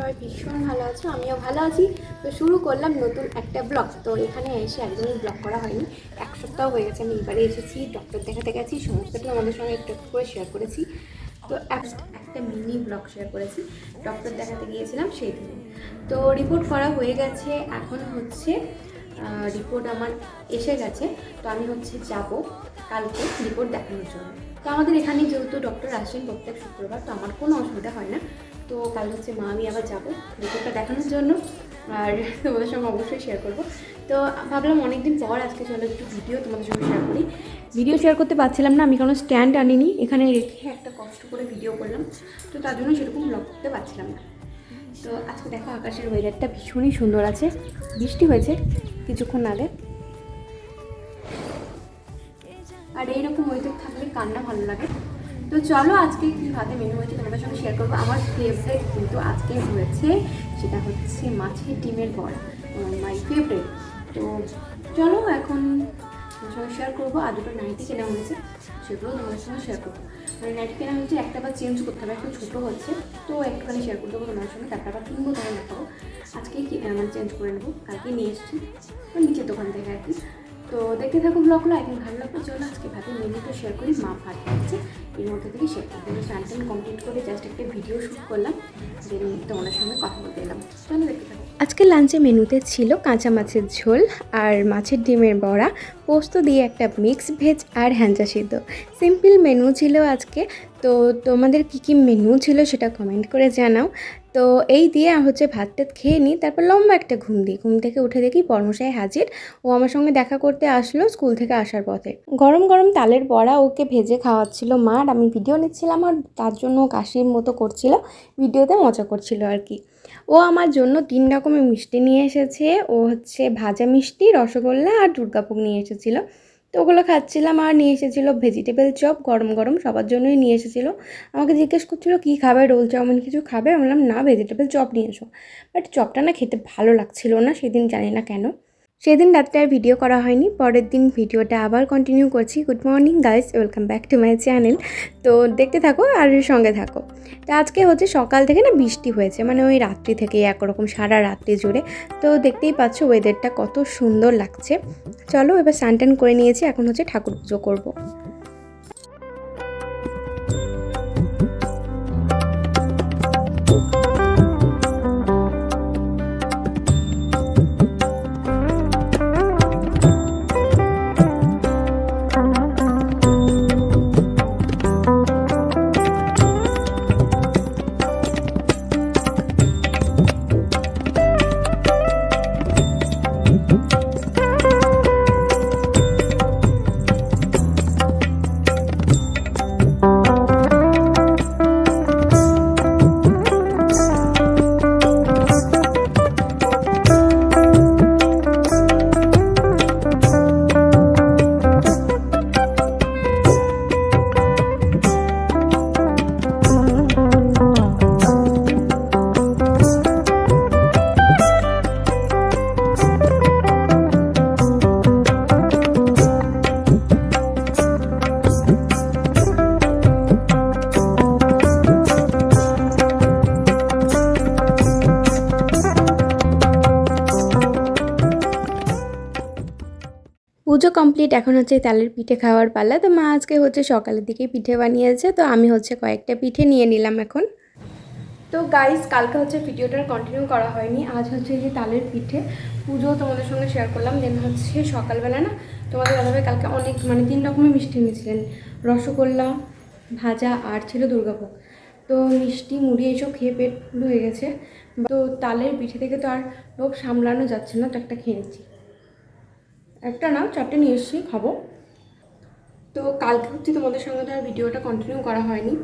সবাই ভীষণ ভালো আছো, আমিও ভালো আছি। তো শুরু করলাম নতুন একটা ব্লগ। তো এখানে এসে একদমই ব্লগ করা হয়নি। এক সপ্তাহ হয়ে গেছে, আমি এবারে এসেছি ডক্টর দেখাতে গেছি, সমস্তটা আমাদের সঙ্গে একটু একটু করে শেয়ার করেছি। তো এক- একটা মিনি ব্লগ শেয়ার করেছি। ডক্টর দেখাতে গিয়েছিলাম সেই দিন। তো রিপোর্ট করা হয়ে গেছে, এখন হচ্ছে রিপোর্ট আমার এসে গেছে। তো আমি হচ্ছে যাব কালকে রিপোর্ট দেখানোর জন্য। তো আমাদের এখানে যেহেতু ডক্টর আসেন প্রত্যেক শুক্রবার, তো আমার কোনো অসুবিধা হয় না। তো কাল হচ্ছে মা, আমি আবার যাব রিপোর্টটা দেখানোর জন্য। আর তোমাদের সঙ্গে অবশ্যই শেয়ার করব। তো ভাবলাম অনেকদিন পর আজকে চলো একটু ভিডিও তোমাদের সঙ্গে শেয়ার করি। ভিডিও শেয়ার করতে পারছিলাম না, আমি কোনো স্ট্যান্ড আনিনি। এখানে রেখে একটা কষ্ট করে ভিডিও করলাম। তো তার জন্য সেরকম ব্লগ করতে পারছিলাম না। তো আজকে দেখো আকাশের ওয়েদারটা ভীষণই সুন্দর আছে। বৃষ্টি হয়েছে কিছুক্ষণ আগে। আর এইরকম ওয়েদার থাকলে কান্না ভালো লাগে। তো চলো আজকে কী হাতে মেনু হয়েছে তোমাদের সঙ্গে শেয়ার করব। আমার ফেভারেট কিন্তু আজকে হয়েছে সেটা হচ্ছে মাছের ডিমের বড়া মাই ফেভারেট তো চলো এখন তোমার সঙ্গে শেয়ার করব। আর দুটো নাইটি কেনা হয়েছে সেগুলো তোমাদের সঙ্গে শেয়ার করব। মানে নাইটি কেনা হচ্ছে একটা বার চেঞ্জ করতে হবে, একটু ছোটো হচ্ছে। তো একটুখানি শেয়ার করতে হবে তোমার সঙ্গে, তারপর আবার কিনবো তখন দেখাবো। আজকে কি মানে চেঞ্জ করে নেব, কালকে নিয়ে এসেছি। নিচের দোকান থেকে আর কি। তো দেখতে থাকো ব্লগগুলো এখন ভালো লাগবে চলো আজকে ভাবি মেনুটা শেয়ার করি, মা ভাত খাচ্ছে। এর মধ্যে থেকে শেয়ার আমি স্নান কমপ্লিট করে জাস্ট একটা ভিডিও শ্যুট করলাম। দেন তোমাদের সঙ্গে কথা বলতে এলাম। চলো দেখতে থাকো আজকে লাঞ্চে মেনুতে ছিল কাঁচা মাছের ঝোল আর মাছের ডিমের বড়া, পোস্ত দিয়ে একটা মিক্স ভেজ আর হ্যাঞ্চা সিদ্ধ। সিম্পল মেনু ছিল আজকে। তো তোমাদের কী কী মেনু ছিল সেটা কমেন্ট করে জানাও। তো এই দিয়ে হচ্ছে ভাত টাত খেয়ে নিই, তারপর লম্বা একটা ঘুম দিই। ঘুম থেকে উঠে দেখি পরমশাই হাজির। ও আমার সঙ্গে দেখা করতে আসলো স্কুল থেকে আসার পথে। গরম গরম তালের বড়া ওকে ভেজে খাওয়াচ্ছিল মা আর আমি ভিডিও নিচ্ছিলাম আর তার জন্য কাশির মতো করছিল ভিডিওতে মজা করছিল আর কি। ও আমার জন্য তিন রকমের মিষ্টি নিয়ে এসেছে। ও হচ্ছে ভাজা মিষ্টি, রসগোল্লা আর দুর্গাভোগ নিয়ে এসেছিল। তো ওগুলো খাচ্ছিলাম আর নিয়ে এসেছিল ভেজিটেবল চপ গরম গরম সবার জন্যই নিয়ে এসেছিল। আমাকে জিজ্ঞেস করছিল, কী খাবে? রোল চাউমিন কিছু খাবে? আমি বললাম, না ভেজিটেবল চপ নিয়ে এসো। বাট চপটা না খেতে ভালো লাগছিল না, সেদিন জানি না কেন। সেদিন রাত্রে আর ভিডিও করা হয়নি, পরের দিন ভিডিওটা আবার কন্টিনিউ করছি। Good morning guys welcome back to my channel তো দেখতে থাকো আর সঙ্গে থাকো। তো আজকে হচ্ছে সকাল থেকে না বৃষ্টি হয়েছে মানে ওই রাত্রি থেকে একরকম সারা রাত্রি জুড়ে। তো দেখতেই পাচ্ছ ওয়েদারটা কত সুন্দর লাগছে। চলো এবার স্নান করে নিয়েছি, এখন হচ্ছে ঠাকুর পুজো করব। পুজো কমপ্লিট এখন হচ্ছে তালের পিঠে খাওয়ার পালা। তো মা আজকে হচ্ছে সকালের দিকে পিঠে বানিয়েছে, তো আমি হচ্ছে কয়েকটা পিঠে নিয়ে নিলাম এখন। তো গাইস কালকে হচ্ছে ভিডিওটার কন্টিনিউ করা হয়নি। আজ হচ্ছে যে তালের পিঠে পুজো তোমাদের সঙ্গে শেয়ার করলাম। দেন হচ্ছে সকালবেলা না, তোমাদের দাদাভাই কালকে অনেক মানে তিন রকমের মিষ্টি নিয়েছিলেন রসগোল্লা, ভাজা আর ছিল দুর্গাভোগ। তো মিষ্টি, মুড়ি এইসব খেয়ে পেট ফুল হয়ে গেছে। তো তালের পিঠে থেকে তো আর লোভ সামলানো যাচ্ছে না, তো একটা খেয়ে নিচ্ছি। একটা না, চারটে নিয়ে এসেছি, খাব। তো কালকে হচ্ছে তোমাদের সঙ্গে তো ভিডিওটা কন্টিনিউ করা হয়নি,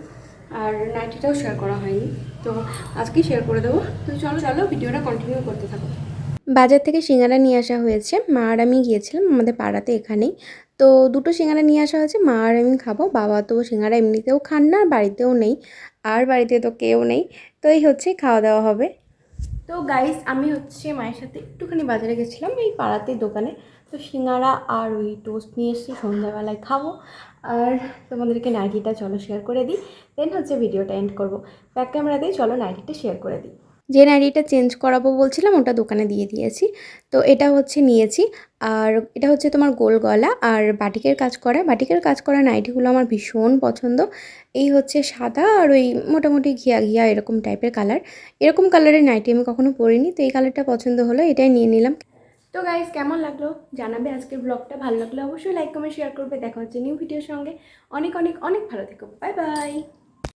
আর নাইটিটাও শেয়ার করা হয়নি। তো আজকেই শেয়ার করে দেবো। তো চলো চলো, ভিডিওটা কন্টিনিউ করতে থাকো। বাজার থেকে সিঙ্গারা নিয়ে আসা হয়েছে। মা আর আমি গিয়েছিলাম আমাদের পাড়াতে এখানেই। তো দুটো সিঙ্গারা নিয়ে আসা হয়েছে, মা আর আমি খাব। বাবা তো সিঙ্গারা এমনিতেও খান না, আর বাড়িতেও নেই। আর বাড়িতে তো কেউ নেই। তো এই হচ্ছে, খাওয়া দাওয়া হবে। তো গাইস আমি হচ্ছে মায়ের সাথে একটুখানি বাজারে গেছিলাম, এই পাড়াতে দোকানে। তো সিঙ্গারা আর ওই টোস্ট নিয়ে এসেছি সন্ধ্যাবেলায় খাব। আর তোমাদেরকে নাইটিটা চলো শেয়ার করে দিই। দেন হচ্ছে ভিডিওটা এন্ড করব। ব্যাক ক্যামেরা দিয়ে চলো নাইটিটা শেয়ার করে দিই। যে নাইটিটা চেঞ্জ করাবো বলছিলাম, ওটা দোকানে দিয়ে দিয়েছি। তো এটা হচ্ছে নিয়েছি। আর এটা হচ্ছে তোমার গোল গলা আর বাটিকের কাজ করা। বাটিকের কাজ করা নাইটিগুলো আমার ভীষণ পছন্দ। এই হচ্ছে সাদা আর ওই মোটামুটি ঘিয়া ঘিয়া এরকম টাইপের কালার এরকম কালারের নাইটি আমি কখনো পরিনি, তো এই কালারটা পছন্দ হলো, এটাই নিয়ে নিলাম। তো গাইজ কেমন লাগল? জানাবে আজকের ব্লগটা ভালো লাগল অবশ্যই লাইক কমেন্ট শেয়ার করবে। দেখা হচ্ছে নিউ ভিডিওর সঙ্গে। অনেক অনেক অনেক ভালো থেকো। Bye bye